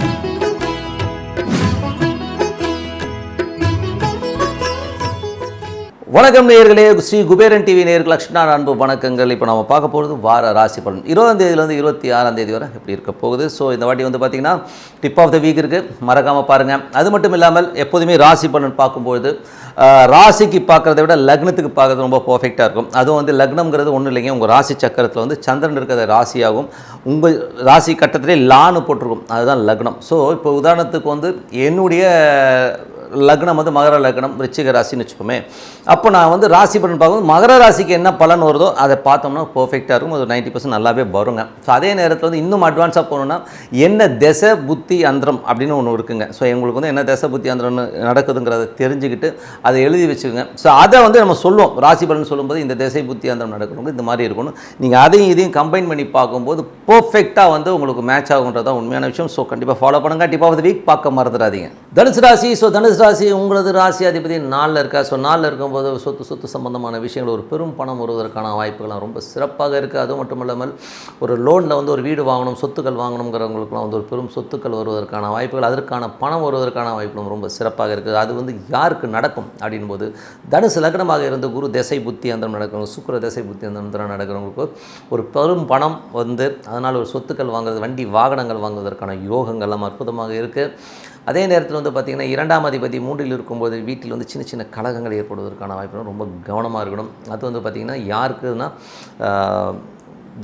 Thank you. வணக்கம் நேயர்களே Sri Kuberan TV நேயர்கள் லக்ஷ்மணா அன்பு வணக்கங்கள். இப்போ நம்ம பார்க்க போகிறது வார ராசி பலன். இருபதாம் தேதியிலேருந்து இருபத்தி ஆறாம் தேதி வரை எப்படி இருக்க போகுது? ஸோ இந்த வாட்டி வந்து பார்த்திங்கன்னா டிப் ஆஃப் த வீக் இருக்குது மறக்காமல் பாருங்கள் அது மட்டும் இல்லாமல் எப்போதுமே ராசி பலன் பார்க்கும்பொழுது ராசிக்கு பார்க்குறத விட லக்னத்துக்கு பார்க்குறது ரொம்ப பர்ஃபெக்டாக இருக்கும். அதுவும் வந்து லக்னம்ங்கிறது ஒன்றும் இல்லைங்க. உங்கள் ராசி சக்கரத்தில் வந்து சந்திரன் இருக்கிற ராசியாகும். உங்கள் ராசி கட்டத்திலே லான்னு போட்டிருக்கும். அதுதான் லக்னம். ஸோ இப்போ உதாரணத்துக்கு வந்து என்னுடைய லக்னம் வந்து மகர லக்னம் ரிச்சிக ராசின்னு வச்சுப்போமே. அப்போ நான் வந்து ராசி பலன் பார்க்கும்போது மகர ராசிக்கு என்ன பலன் வருதோ அதை பார்த்தோம்னா பர்ஃபெக்டாக இருக்கும். அது நைன்ட்டி பர்சன்ட் நல்லாவே வருங்க. ஸோ அதே நேரத்தில் வந்து இன்னும் அட்வான்ஸாக போகணுன்னா என்ன திசை புத்தி அந்தரம் அப்படின்னு ஒன்று இருக்குங்க. ஸோ எங்களுக்கு வந்து என்ன திசை புத்தி அந்திரம்னு நடக்குதுங்கிறத தெரிஞ்சுக்கிட்டு அதை எழுதி வச்சுக்கோங்க. ஸோ அதை வந்து நம்ம சொல்லுவோம். ராசி பலன் சொல்லும்போது இந்த திசை புத்தி அந்தரம் நடக்கணும் இந்த மாதிரி இருக்கணும். நீங்கள் அதையும் இதையும் கம்பைன் பண்ணி பார்க்கும்போது பர்ஃபெக்டாக வந்து உங்களுக்கு மேட்ச் ஆகுன்றதான் உண்மையான விஷயம். ஸோ கண்டிப்பாக ஃபாலோ பண்ணுங்க. கண்டிப்பாக வந்து வீக் பார்க்க மறந்துடாதீங்க. தனுசு ராசி. ஸோ தனுசு ராசி உங்களது ராசி அதிபதி நாளில் இருக்கா? ஸோ நாளில் இருக்கும்போது சொத்து சொத்து சம்பந்தமான விஷயங்கள் ஒரு பெரும் பணம் வருவதற்கான வாய்ப்புகள்லாம் ரொம்ப சிறப்பாக இருக்குது அது மட்டும் இல்லாமல் ஒரு லோனில் வந்து ஒரு வீடு வாங்கணும் சொத்துக்கள் வாங்கணுங்கிறவங்களுக்குலாம் வந்து ஒரு பெரும் சொத்துக்கள் வருவதற்கான வாய்ப்புகள் அதற்கான பணம் வருவதற்கான வாய்ப்புகளும் ரொம்ப சிறப்பாக இருக்குது அது வந்து யாருக்கு நடக்கும் அப்படின் போது தனுசு லக்னமாக இருந்த குரு திசை புத்தி அந்தரம் நடக்கிறவங்க சுக்கர திசை புத்தி அந்தரம் நடக்கிறவங்களுக்கு ஒரு பெரும் பணம் வந்து அதனால் ஒரு சொத்துக்கள் வாங்குறது வண்டி வாகனங்கள் வாங்குவதற்கான யோகங்கள்லாம் அற்புதமாக இருக்குது அதே நேரத்தில் வந்து பார்த்திங்கன்னா இரண்டாம் அதிபதி மூன்றில் இருக்கும்போது வீட்டில் வந்து சின்ன சின்ன கழகங்கள் ஏற்படுவதற்கான வாய்ப்பு ரொம்ப கவனமாக இருக்கணும். அது வந்து பார்த்திங்கன்னா யாருக்குன்னா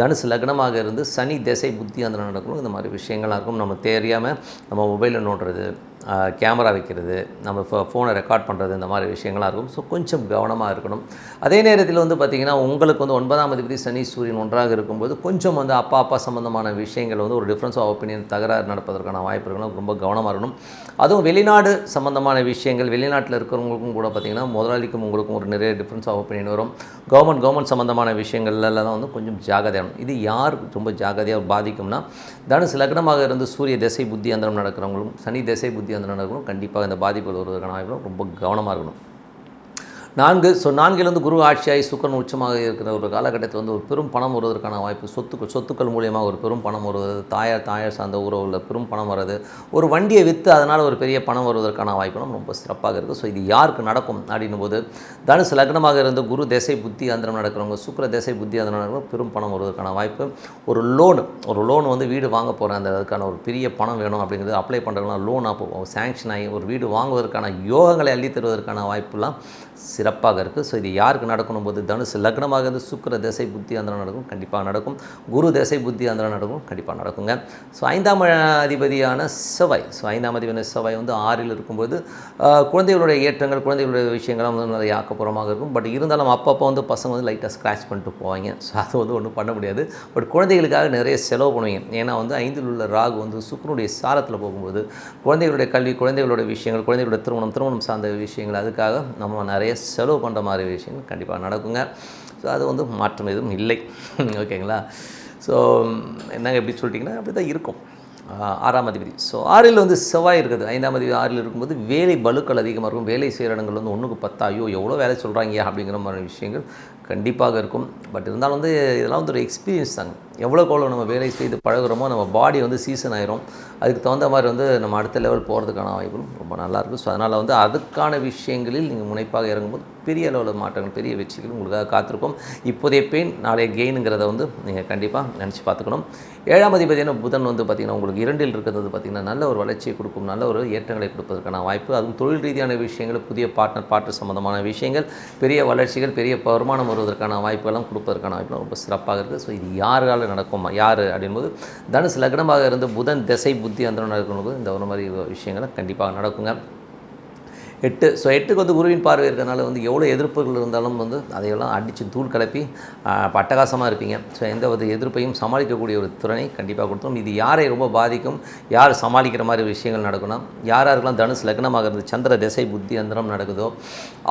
தனுசு லக்னமாக இருந்து சனி திசை புத்தி அந்த நடக்கணும் இந்த மாதிரி விஷயங்களாக இருக்கும். நம்ம தெரியாமல் நம்ம மொபைலில் நோண்டுறது. கேமரா வைக்கிறது நம்ம ஃபோ ஃபோனை ரெக்கார்ட் பண்ணுறது இந்த மாதிரி விஷயங்களாக இருக்கும். ஸோ கொஞ்சம் கவனமாக இருக்கணும். அதே நேரத்தில் வந்து பார்த்திங்கன்னா உங்களுக்கு வந்து ஒன்பதாம் அதிபதி சனி சூரியன் ஒன்றாக இருக்கும்போது கொஞ்சம் வந்து அப்பா அப்பா சம்மந்தமான விஷயங்கள் வந்து ஒரு டிஃப்ரென்ஸ் ஆஃப் ஒப்பீனியன் தகராறு நடப்பதற்கான வாய்ப்பு இருக்கணும் ரொம்ப கவனமாக இருக்கணும். அதுவும் வெளிநாடு சம்மந்தமான விஷயங்கள் வெளிநாட்டில் இருக்கிறவங்களுக்கும் கூட பார்த்திங்கன்னா முதலாளிக்கும் உங்களுக்கும் ஒரு நிறைய டிஃப்ரென்ஸ் ஆஃப் ஒப்பீனியன் வரும். கவர்மெண்ட் கவர்மெண்ட் சம்மந்தமான விஷயங்கள்லாம் தான் வந்து கொஞ்சம் ஜாகிரதையாகணும் இது யார் ரொம்ப ஜாகிரதையாக பாதிக்கும்னா தனுசு லக்னமாக இருந்து சூரிய திசை புத்தி அந்தரம் நடக்கிறவங்களும் சனி திசை புத்தி அந்தரம் நடக்கணும்? கண்டிப்பாக இந்த பாதிப்புகள் வருவதற்கான வாய்ப்பு ரொம்ப கவனமாக இருக்கணும். நான்கு ஸோ நான்கில் வந்து குரு ஆட்சியாகி சுக்கரன் உச்சமாக இருக்கிற ஒரு காலகட்டத்தில் வந்து ஒரு பெரும் பணம் வருவதற்கான வாய்ப்பு சொத்துக்கள் சொத்துக்கள் மூலியமாக ஒரு பெரும் பணம் வருவது தாயார் தாயார் சார்ந்த உறவுகளில் பெரும் பணம் வருது ஒரு வண்டியை விற்று அதனால் ஒரு பெரிய பணம் வருவதற்கான வாய்ப்புகளும் ரொம்ப சிறப்பாக இருக்குது ஸோ இது யாருக்கு நடக்கும் அப்படின்னும் போது தனுசு லக்னமாக இருந்த குரு திசை புத்தி அந்தரம் நடக்கிறவங்க சுக்கர திசை புத்தி அந்தரம் நடக்கிறவங்க பெரும் பணம் வருவதற்கான வாய்ப்பு. ஒரு லோன் ஒரு லோன் வந்து வீடு வாங்க போகிறேன் அந்த அதுக்கான ஒரு பெரிய பணம் வேணும் அப்படிங்கிறது அப்ளை பண்ணுறதுலாம் லோன் அப்போ சேங்ஷன் ஆகி ஒரு வீடு வாங்குவதற்கான யோகங்களை அள்ளி தருவதற்கான வாய்ப்புலாம் சிறப்பாக இருக்குது ஸோ இது யாருக்கு நடக்கணும் போது? தனுசு லக்னமாக இருந்து சுக்கிர திசை புத்தி அந்தரம் நடக்கும் கண்டிப்பாக நடக்கும். குரு திசை புத்தி அந்தரம் நடக்கும் கண்டிப்பாக நடக்குங்க. ஸோ ஐந்தாம் அதிபதியான செவ்வாய். ஸோ ஐந்தாம் அதிபதியான செவ்வாய் வந்து ஆறில் இருக்கும்போது குழந்தைகளுடைய ஏற்றங்கள் குழந்தைகளுடைய விஷயங்கள்லாம் வந்து நிறைய ஆக்கப்பூர்வமாக இருக்கும். பட் இருந்தாலும் அப்பப்போ வந்து பசங்க வந்து லைட்டாக ஸ்க்ராச் பண்ணிட்டு போவாங்க. ஸோ அது வந்து ஒன்றும் பண்ண முடியாது. பட் குழந்தைகளுக்காக நிறைய செலவு பண்ணுவீங்க. ஏன்னா வந்து ஐந்தில் உள்ள ராகு வந்து சுக்கரனுடைய சாரத்தில் போகும்போது குழந்தைகளுடைய கல்வி குழந்தைகளுடைய விஷயங்கள் குழந்தைகளுடைய திருமணம் திருமணம் சார்ந்த விஷயங்கள் அதுக்காக நம்ம நிறைய செலவு பண்ணுற மாதிரி விஷயங்கள் கண்டிப்பாக நடக்குங்க. ஸோ அது வந்து மாற்றம் எதுவும் இல்லை. ஓகேங்களா ஸோ என்னங்க எப்படி சொல்லிட்டிங்கன்னா அப்படி தான் இருக்கும் ஆறாம் அதிபதி. ஸோ ஆறில் வந்து செவ்வாய் இருக்குது. ஐந்தாம் அதிபதி ஆறில் இருக்கும்போது வேலை பலுக்கள் அதிகமாக இருக்கும். வேலை செய்கிற இடங்கள் வந்து ஒன்றுக்கு பத்தா ஐயோ எவ்வளோ வேலை சொல்கிறாங்க அப்படிங்கிற மாதிரி விஷயங்கள் கண்டிப்பாக இருக்கும். பட் இருந்தாலும் வந்து இதெல்லாம் வந்து ஒரு எக்ஸ்பீரியன்ஸ் தாங்க. எவ்வளோக்கு எவ்வளோ நம்ம வேலை செய்து பழகுறோமோ நம்ம பாடி வந்து சீசன் ஆயிரும். அதுக்கு தகுந்த மாதிரி வந்து நம்ம அடுத்த லெவல் போகிறதுக்கான வாய்ப்புகளும் ரொம்ப நல்லாயிருக்கும் ஸோ அதனால் வந்து அதுக்கான விஷயங்களில் நீங்கள் முனைப்பாக இறங்கும்போது பெரிய அளவில் மாற்றங்கள் பெரிய வெற்றிகள் உங்களுக்காக காத்திருக்கும். இப்போதைய பெயின் நாளைய கெயினுங்கிறத வந்து நீங்கள் கண்டிப்பாக நினச்சி பார்த்துக்கணும். ஏழாம் அதிபதியான புதன் வந்து பார்த்திங்கன்னா உங்களுக்கு இரண்டில் இருக்கிறது பார்த்திங்கன்னா நல்ல ஒரு வளர்ச்சியை கொடுக்கும் நல்ல ஒரு ஏற்றங்களை கொடுப்பதற்கான வாய்ப்பு. அதுவும் தொழில் ரீதியான விஷயங்கள் புதிய பார்ட்னர் பார்ட்னர் சம்மந்தமான விஷயங்கள் பெரிய வளர்ச்சிகள் பெரிய வருமானம் வருவதற்கான வாய்ப்புகளும் கொடுப்பதற்கான வாய்ப்புலாம் ரொம்ப சிறப்பாக இருக்குது. ஸோ இது யாரால் நடக்கும்? யார்? அப்படின்போது தனுசு லக்னமாக இருந்து புதன் திசை புத்தி அந்த நடக்கும்போது இந்த ஒரு மாதிரி விஷயங்களை கண்டிப்பாக நடக்குங்க. எட்டு ஸோ எட்டுக்கு வந்து குருவின் பார்வை இருக்கிறனால வந்து எவ்வளோ எதிர்ப்புகள் இருந்தாலும் வந்து அதையெல்லாம் அடித்து தூள் கிளப்பி பட்டகாசமாக இருப்பீங்க. ஸோ எந்த ஒரு எதிர்ப்பையும் சமாளிக்கக்கூடிய ஒரு திறனை கண்டிப்பாக கொடுத்தோம் இது யாரை ரொம்ப பாதிக்கும்? யார் சமாளிக்கிற மாதிரி விஷயங்கள் நடக்கணும் யார் யாருக்கெல்லாம் தனுஷ் லக்னமாக இருந்து சந்திர திசை புத்தி அந்தரம் நடக்குதோ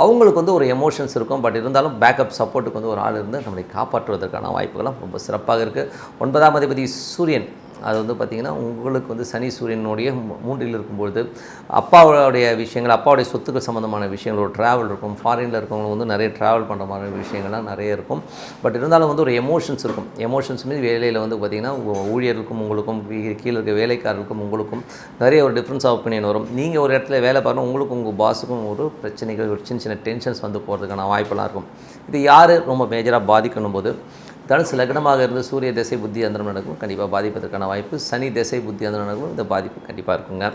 அவங்களுக்கு வந்து ஒரு எமோஷன்ஸ் இருக்கும். பட் இருந்தாலும் பேக்கப் சப்போர்ட்டுக்கு வந்து ஒரு ஆள் இருந்து நம்மளை காப்பாற்றுவதற்கான வாய்ப்புகள்லாம் ரொம்ப சிறப்பாக இருக்குது ஒன்பதாம் அதிபதி சூரியன் அது வந்து பார்த்திங்கன்னா உங்களுக்கு வந்து சனி சூரியனுடைய மூன்றில் இருக்கும்பொழுது அப்பாவுடைய விஷயங்கள் அப்பாவுடைய சொத்துக்கள் சம்மந்தமான விஷயங்கள் ஒரு ட்ராவல் இருக்கும் ஃபாரினில் இருக்கவங்க வந்து நிறைய ட்ராவல் பண்ணுற மாதிரி விஷயங்கள்லாம் நிறைய இருக்கும். பட் இருந்தாலும் வந்து ஒரு எமோஷன்ஸ் இருக்கும். எமோஷன்ஸ் மீது வேலையில் வந்து பார்த்திங்கன்னா ஊழியர்களுக்கும் உங்களுக்கும் கீ- கீழே இருக்க வேலைக்காரர்களுக்கும் உங்களுக்கும் நிறைய ஒரு டிஃப்ரென்ஸ் ஆஃப் ஒப்பீனியன் வரும். நீங்கள் ஒரு இடத்துல வேலை பாருங்கள் உங்களுக்கும் உங்கள் பாஸுக்கும் ஒரு பிரச்சனைகள் ஒரு சின்ன சின்ன டென்ஷன்ஸ் வந்து போகிறதுக்கான வாய்ப்பெல்லாம் இருக்கும். இது யார் ரொம்ப மேஜராக பாதிக்கணும் போது தனுசு லக்னமாக இருந்து சூரிய திசை புத்தி அந்தரம் நடக்கும். கண்டிப்பாக பாதிப்பதற்கான வாய்ப்பு. சனி திசை புத்தி அந்தரம் நடக்கும். இந்த பாதிப்பு கண்டிப்பாக இருக்குங்க.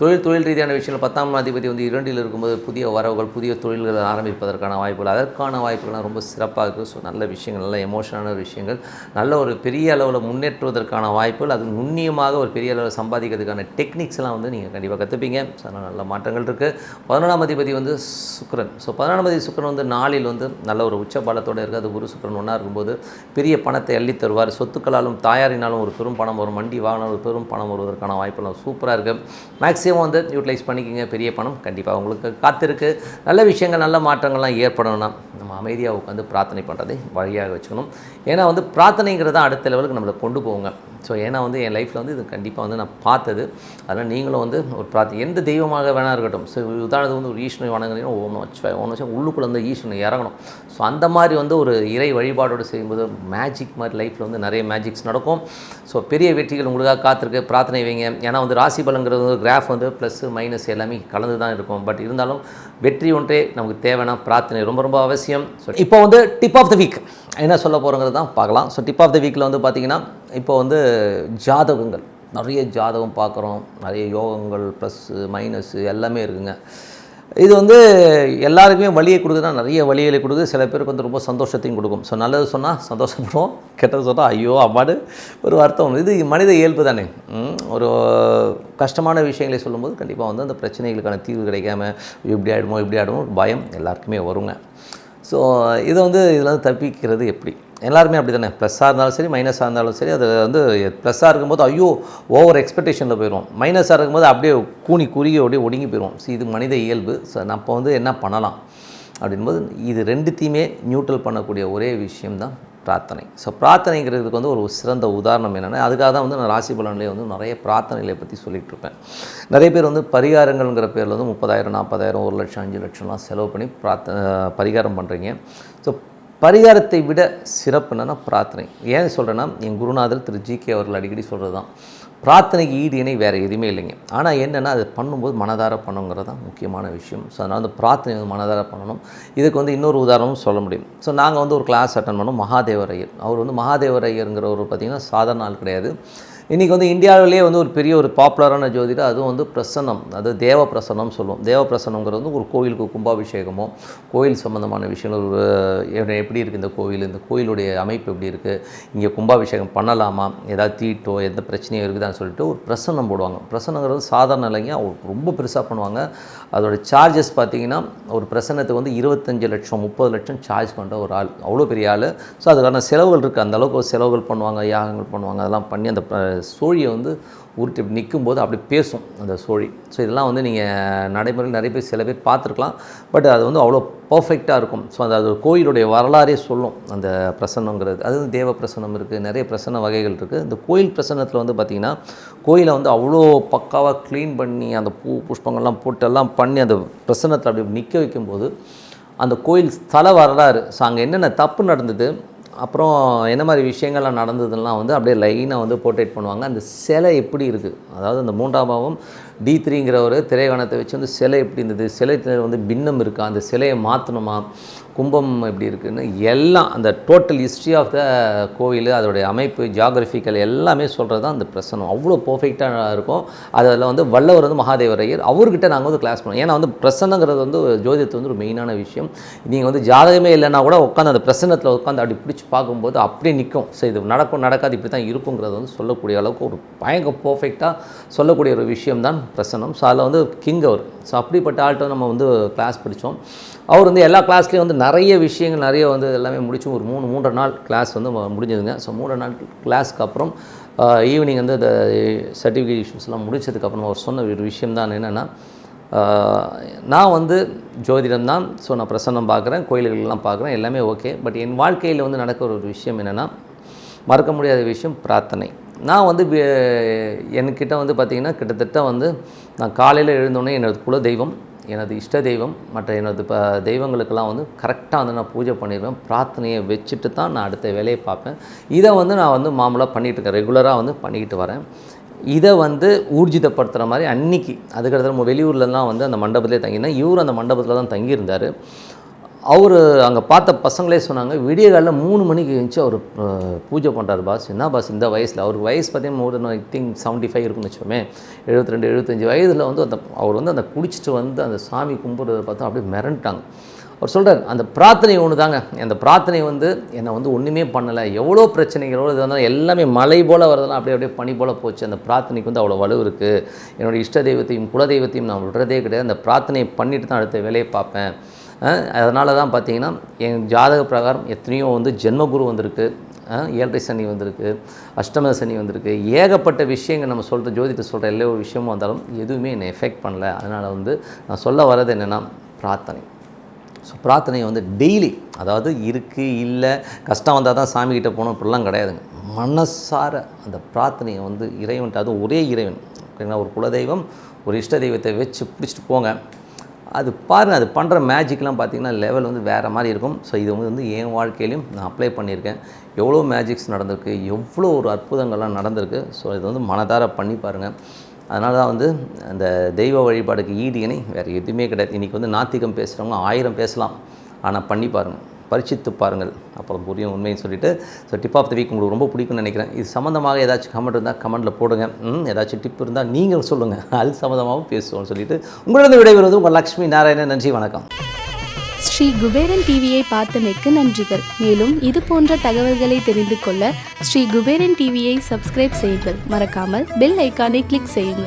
தொழில் தொழில் ரீதியான விஷயங்கள் பத்தாம் அதிபதி வந்து இரண்டில் இருக்கும்போது புதிய வரவுகள் புதிய தொழில்கள் ஆரம்பிப்பதற்கான வாய்ப்புகள் அதற்கான வாய்ப்புகள்லாம் ரொம்ப சிறப்பாக இருக்குது ஸோ நல்ல விஷயங்கள் நல்ல எமோஷனான விஷயங்கள் நல்ல ஒரு பெரிய அளவில் முன்னேற்றுவதற்கான வாய்ப்புகள் அது நுண்ணியமாக ஒரு பெரிய அளவில் சம்பாதிக்கிறதுக்கான டெக்னிக்ஸ்லாம் வந்து நீங்கள் கண்டிப்பாக கற்றுப்பீங்க ஸோ அதனால் நல்ல மாற்றங்கள் இருக்குது பதினொன்றாம் அதிபதி வந்து சுக்ரன் ஸோ பதினொன்றாம் அதிபதி சுக்ரன் வந்து நாளில் வந்து நல்ல ஒரு உச்ச பலத்தோடு இருக்குது அது குரு சுக்ரன் ஒன்றா இருக்கும்போது பெரிய பணத்தை அள்ளி தருவார். சொத்துக்களாலும் தாயாரினாலும் ஒரு பெரும் பணம் வரும். வண்டி வாங்கினாலும் ஒரு பெரும் பணம் வருவதற்கான வாய்ப்பெல்லாம் சூப்பராக இருக்குது மேக்ஸிமம் வந்து யூட்டிலைஸ் பண்ணிக்கோங்க. பெரிய பணம் கண்டிப்பாக உங்களுக்கு காத்திருக்கு. நல்ல விஷயங்கள் நல்ல மாற்றங்கள்லாம் ஏற்படணும்னா நம்ம அமைதியாக உட்காந்து பிரார்த்தனை பண்ணுறதை வழியாக வச்சுக்கணும். ஏன்னா வந்து பிரார்த்தனைங்கிறது தான் அடுத்த லெவலுக்கு நம்மளை கொண்டு போவோங்க ஸோ ஏன்னா வந்து என் லைஃப்பில் வந்து இது கண்டிப்பாக வந்து நான் பார்த்தது. அதனால் நீங்களும் வந்து ஒரு பிரார்த்தி எந்த தெய்வமாக வேணா இருக்கட்டும். ஸோ உதாரணத்துக்கு வந்து ஒரு ஈஸ்வரனை வணங்குறீங்கன்னா ஓம் வச்சு ஓம் வச்சு உள்ளுக்குள்ளே வந்து ஈஸ்வரனை இறங்கணும். ஸோ அந்த மாதிரி வந்து ஒரு இறை வழிபாடோடு செய்யும்போது மேஜிக் மாதிரி லைஃப்பில் வந்து நிறைய மேஜிக்ஸ் நடக்கும். ஸோ பெரிய வெற்றிகள் உங்களுக்காக காத்திருக்கு. பிரார்த்தனை வைங்க. ஏன்னா வந்து ராசி பலங்கிறது வந்து கிராஃப் வந்து ப்ளஸ் மைனஸ் எல்லாமே கலந்து தான் இருக்கும். பட் இருந்தாலும் வெற்றி ஒன்றே நமக்கு தேவைன்னா பிரார்த்தனை ரொம்ப ரொம்ப அவசியம். ஸோ இப்போ வந்து டிப் ஆஃப் த வீக் என்ன சொல்ல போகிறோங்கிறது தான் பார்க்கலாம். ஸோ டிப் ஆஃப் த வீக்கில் வந்து பார்த்திங்கன்னா இப்போ வந்து ஜாதகங்கள் நிறைய ஜாதகம் பார்க்குறோம் நிறைய யோகங்கள் ப்ளஸ்ஸு மைனஸு எல்லாமே இருக்குங்க. இது வந்து எல்லாருக்குமே வழியை கொடுக்குதுன்னா நிறைய வழிகளை கொடுக்குது. சில பேருக்கு வந்து ரொம்ப சந்தோஷத்தையும் கொடுக்கும். ஸோ நல்லது சொன்னால் சந்தோஷப்படுவோம். கெட்டது சொன்னால் ஐயோ அம்மாடு ஒரு அர்த்தம் இது மனித இயல்பு தானே. ஒரு கஷ்டமான விஷயங்களை சொல்லும்போது கண்டிப்பாக வந்து அந்த பிரச்சனைகளுக்கான தீர்வு கிடைக்காம இப்படி ஆகிடுமோ இப்படி ஆகிடுமோ பயம் எல்லாருக்குமே வருங்க. ஸோ இதை வந்து இதில் தப்பிக்கிறது எப்படி? எல்லாருமே அப்படி தானே ப்ளஸ்ஸாக இருந்தாலும் சரி மைனஸாக இருந்தாலும் சரி அது வந்து ப்ளஸ்ஸாக இருக்கும்போது ஐயோ ஓவர் எக்ஸ்பெக்டேஷனில் போயிடும் மைனஸாக இருக்கும்போது அப்படியே கூனி குறுகி அப்படியே ஒடுங்கி போயிடும் ஸோ இது மனித இயல்பு. ஸோ நம்ம வந்து என்ன பண்ணலாம்? அப்படின்போது இது ரெண்டுத்தையுமே நியூட்ரல் பண்ணக்கூடிய ஒரே விஷயம்தான் பிரார்த்தனை. ஸோ பிரார்த்தனைங்கிறதுக்கு வந்து ஒரு சிறந்த உதாரணம் என்னென்னா அதுக்காக தான் வந்து நான் ராசி பலன்லேயே வந்து நிறைய பிரார்த்தனைகளை பற்றி சொல்லிகிட்டு இருப்பேன். நிறைய பேர் வந்து பரிகாரங்கள்ங்கிற பேரில் வந்து முப்பதாயிரம் நாற்பதாயிரம் ஒரு லட்சம் அஞ்சு லட்சம்லாம் செலவு பண்ணி பிரார்த்த பரிகாரம் பண்ணுறீங்க ஸோ பரிகாரத்தை விட சிறப்பு என்னென்னா பிரார்த்தனை. ஏன் சொல்கிறேன்னா என் குருநாதர் திரு ஜி கே அவர்கள் அடிக்கடி சொல்கிறது தான் பிரார்த்தனைக்கு ஈடு இணை வேறு எதுவுமே இல்லைங்க. ஆனால் என்னென்னா அது பண்ணும்போது மனதார பண்ணுங்கிறது தான் முக்கியமான விஷயம். ஸோ அதனால் அந்த பிரார்த்தனை வந்து மனதார பண்ணணும். இதுக்கு வந்து இன்னொரு உதாரணமும் சொல்ல முடியும். ஸோ நாங்கள் வந்து ஒரு கிளாஸ் அட்டன் பண்ணோம் மகாதேவர் ஐயர் அவர் வந்து மகாதேவர் ஐயருங்கிறவர் பார்த்திங்கன்னா சாதாரண ஆள் கிடையாது. இன்றைக்கி வந்து இந்தியாவிலேயே வந்து ஒரு பெரிய ஒரு பாப்புலரான ஜோதிடர் அதுவும் வந்து பிரசன்னம். அது தேவ பிரசன்னம் சொல்லுவோம். தேவ பிரசன்னங்கிறது வந்து ஒரு கோயிலுக்கு கும்பாபிஷேகமோ கோயில் சம்மந்தமான விஷயங்கள் ஒரு எப்படி இருக்குது இந்த கோயில் இந்த கோயிலுடைய அமைப்பு எப்படி இருக்குது இங்கே கும்பாபிஷேகம் பண்ணலாமா ஏதாவது தீட்டோ எந்த பிரச்சனையும் இருக்குதான்னு சொல்லிட்டு ஒரு பிரசன்னம் போடுவாங்க. பிரசன்னங்கிறது சாதாரண இல்லைங்க அவங்க ரொம்ப பெருசாக பண்ணுவாங்க. அதோட சார்ஜஸ் பார்த்தீங்கன்னா ஒரு பிரசன்னத்துக்கு வந்து இருபத்தஞ்சு லட்சம் முப்பது லட்சம் சார்ஜ் பண்ணுற ஒரு ஆள். அவ்வளோ பெரிய ஆள். ஸோ அதுக்கான செலவுகள் இருக்குது அந்த அளவுக்கு ஒரு செலவுகள் பண்ணுவாங்க யாகங்கள் பண்ணுவாங்க அதெல்லாம் பண்ணி அந்த ப- சோழியை வந்து உருட்டி இப்படி நிற்கும்போது அப்படி பேசும் அந்த சோழி. ஸோ இதெல்லாம் வந்து நீங்கள் நடைமுறையில் நிறைய பேர் சில பேர் பார்த்துருக்கலாம். பட் அது வந்து அவ்வளோ பர்ஃபெக்டாக இருக்கும். ஸோ அந்த அது கோயிலுடைய வரலாறே சொல்லும் அந்த பிரசன்னங்கிறது. அது வந்து தேவ பிரசன்னம் இருக்குது நிறைய பிரசன்ன வகைகள் இருக்குது இந்த கோயில் பிரசன்னத்தில் வந்து பார்த்திங்கன்னா கோயிலை வந்து அவ்வளோ பக்காவாக க்ளீன் பண்ணி அந்த பூ புஷ்பங்கள்லாம் போட்டு எல்லாம் பண்ணி அந்த பிரசன்னத்தில் அப்படி நிற்க வைக்கும்போது அந்த கோயில் ஸ்தல வரலாறு. ஸோ அங்கே என்னென்ன தப்பு நடந்தது? அப்புறம் என்ன மாதிரி விஷயங்கள்லாம் நடந்ததுலாம் வந்து அப்படியே லைனாக வந்து போர்ட்ரேட் பண்ணுவாங்க. அந்த சிலை எப்படி இருக்குது அதாவது அந்த மூன்றாம் பாவம் டி த்ரீங்கிற ஒரு திரைகணத்தை வச்சு வந்து சிலை எப்படி இருந்தது? சிலை வந்து பின்னம் இருக்கா? அந்த சிலையை மாற்றணுமா கும்பம் எப்படி இருக்குதுன்னு எல்லாம் அந்த டோட்டல் ஹிஸ்ட்ரி ஆஃப் த கோயில் அதோடைய அமைப்பு ஜியாகிரபிக்கல் எல்லாமே சொல்கிறது தான் அந்த பிரசனம் அவ்வளோ பர்ஃபெக்டாக இருக்கும். அதில் வந்து வல்லவர் வந்து மகாதேவர் ஐயர் அவர்கிட்ட நாங்கள் வந்து கிளாஸ் பண்ணோம். ஏன்னா வந்து பிரசன்னங்கிறது வந்து ஜோதிடத்து வந்து ஒரு மெயினான விஷயம். நீங்கள் வந்து ஜாதகமே இல்லைன்னா கூட உட்காந்து அந்த பிரசன்னத்தில் உட்காந்து அப்படி பிடிச்சி பார்க்கும்போது அப்படியே நிற்கும் ஸோ இது நடக்கும் நடக்காது இப்படி தான் இருக்குங்கிறது வந்து சொல்லக்கூடிய அளவுக்கு ஒரு பயங்கர பர்ஃபெக்டாக சொல்லக்கூடிய ஒரு விஷயம் தான் பிரசன்னம். ஸோ அதில் வந்து கிங் அவர். ஸோ அப்படிப்பட்ட ஆள்கிட்ட நம்ம வந்து கிளாஸ் படித்தோம் அவர் வந்து எல்லா கிளாஸ்லேயும் வந்து நிறைய விஷயங்கள் நிறைய வந்து எல்லாமே முடிச்சு ஒரு மூணு மூன்றரை நாள் கிளாஸ் வந்து முடிஞ்சதுங்க. ஸோ மூன்றரை நாள் கிளாஸ்க்கு அப்புறம் ஈவினிங் வந்து இந்த சர்டிஃபிகேட் இஷ்யூஸ்லாம் முடிச்சதுக்கப்புறம் அவர் சொன்ன ஒரு விஷயம் தான் என்னென்னா நான் வந்து ஜோதிடம் தான். ஸோ நான் பிரசன்னம் பார்க்குறேன் கோயில்கள்லாம் பார்க்குறேன் எல்லாமே ஓகே பட் என் வாழ்க்கையில் வந்து நடக்கிற ஒரு விஷயம் என்னென்னா மறக்க முடியாத விஷயம் பிரார்த்தனை. நான் வந்து என்கிட்ட வந்து பார்த்திங்கன்னா கிட்டத்தட்ட வந்து நான் காலையில் எழுந்தோடனே எனது குல தெய்வம் எனது இஷ்ட தெய்வம் மற்ற எனது ப தெய்வங்களுக்கெல்லாம் வந்து கரெக்டாக வந்து நான் பூஜை பண்ணிடுவேன் பிரார்த்தனையை வச்சுட்டு தான் நான் அடுத்த வேலையை பார்ப்பேன். இதை வந்து நான் வந்து மாமூலாக பண்ணிகிட்டு இருக்கேன். ரெகுலராக வந்து பண்ணிக்கிட்டு வரேன். இதை வந்து ஊர்ஜிதப்படுத்துகிற மாதிரி அன்னைக்கு அதுக்கடுத்து நம்ம வெளியூர்லலாம் வந்து அந்த மண்டபத்திலே தங்கியிருந்தேன். இவர் அந்த மண்டபத்தில் தான் தங்கியிருந்தார். அவர் அங்கே பார்த்த பசங்களே சொன்னாங்க விடிய காலையில் மூணு மணிக்கு எழுந்துச்சு அவர் பூஜை பண்ணுறாரு பாஸ். என்ன பாஸ் இந்த வயசில்? அவருக்கு வயசு பார்த்தீங்கன்னா more I think seventy five இருக்குன்னு வச்சோமே எழுபத்தி ரெண்டு எழுபத்தஞ்சி வயதில் வந்து அந்த அவர் வந்து அந்த குடிச்சிட்டு வந்து அந்த சாமி கும்பிட்றத பார்த்தா அப்படியே மிரண்டாங்க அவர் சொல்கிறார் அந்த பிரார்த்தனை ஒன்று தாங்க. அந்த பிரார்த்தனை வந்து என்னை வந்து ஒன்றுமே பண்ணலை. எவ்வளோ பிரச்சனைகளோ இது வந்தாலும் எல்லாமே மலை போல் வரதெல்லாம் அப்படியே அப்படியே பனி போல் போச்சு. அந்த பிரார்த்தனைக்கு வந்து அவ்வளோ வலு இருக்குது என்னோடய இஷ்ட தெய்வத்தையும் குல தெய்வத்தையும் நான் விடுறதே கிடையாது. அந்த பிரார்த்தனையை பண்ணிட்டு தான் அடுத்த வேலையை பார்ப்பேன். அதனால தான் பார்த்தீங்கன்னா என் ஜாதக பிரகாரம் எத்தனையோ வந்து ஜென்மகுரு வந்திருக்கு ஏழரை சனி வந்திருக்கு அஷ்டம சனி வந்திருக்கு. ஏகப்பட்ட விஷயங்கள் நம்ம சொல்கிற ஜோதிடத்தை சொல்கிற எல்லா விஷயமும் வந்தாலும் எதுவுமே என்னை எஃபெக்ட் பண்ணல. அதனால் வந்து நான் சொல்ல வர்றது என்னென்னா பிரார்த்தனை. ஸோ பிரார்த்தனையை வந்து டெய்லி அதாவது இருக்குது இல்லை கஷ்டம் வந்தால் தான் சாமிக்கிட்ட போகணும் இப்படிலாம் கிடையாதுங்க. மனசார அந்த பிரார்த்தனையை வந்து இறைவன்ட்டு அதுவும் ஒரே இறைவன். ஓகேங்களா? ஒரு குலதெய்வம் ஒரு இஷ்ட தெய்வத்தை வச்சு பிடிச்சிட்டு போங்க. அது பாருங்கள் அது பண்ணுற மேஜிக்லாம் பார்த்தீங்கன்னா லெவல் வந்து வேறு மாதிரி இருக்கும். ஸோ இது வந்து என் வாழ்க்கையிலையும் நான் அப்ளை பண்ணியிருக்கேன். எவ்வளோ மேஜிக்ஸ் நடந்திருக்கு எவ்வளோ ஒரு அற்புதங்கள்லாம் நடந்திருக்கு. ஸோ இது வந்து மனதார பண்ணி பாருங்கள் அதனால தான் வந்து அந்த தெய்வ வழிபாடுக்கு ஈடு இணை வேறு எதுவுமே கிடையாது. இன்றைக்கி வந்து நாத்திகம் பேசுகிறவங்க ஆயிரம் பேசலாம். ஆனால் பண்ணி பாருங்கள் பரிசித்து பாருங்கள். அப்புறம் புரியும் உண்மையும் சொல்லிட்டு. So tip of the week உங்களுக்கு ரொம்ப பிடிக்கும்னு நினைக்கிறேன். இது சம்மந்தமாக ஏதாச்சும் கமெண்ட் இருந்தால் கமெண்ட்டில் போடுங்க. ஏதாச்சும் டிப் இருந்தால் நீங்கள் சொல்லுங்கள் அது சம்மந்தமாகவும் பேசுவோம்னு சொல்லிட்டு உங்களிடம் விடைபெறுவது உங்கள் லக்ஷ்மி நாராயணன். நன்றி வணக்கம். ஸ்ரீ குபேரன் டிவியை பார்த்தமைக்கு நன்றிகள். மேலும் இது போன்ற தகவல்களை தெரிந்து கொள்ள ஸ்ரீ குபேரன் டிவியை சப்ஸ்கிரைப் செய்யுங்கள். மறக்காமல் பெல் ஐக்கானை கிளிக் செய்யுங்கள்.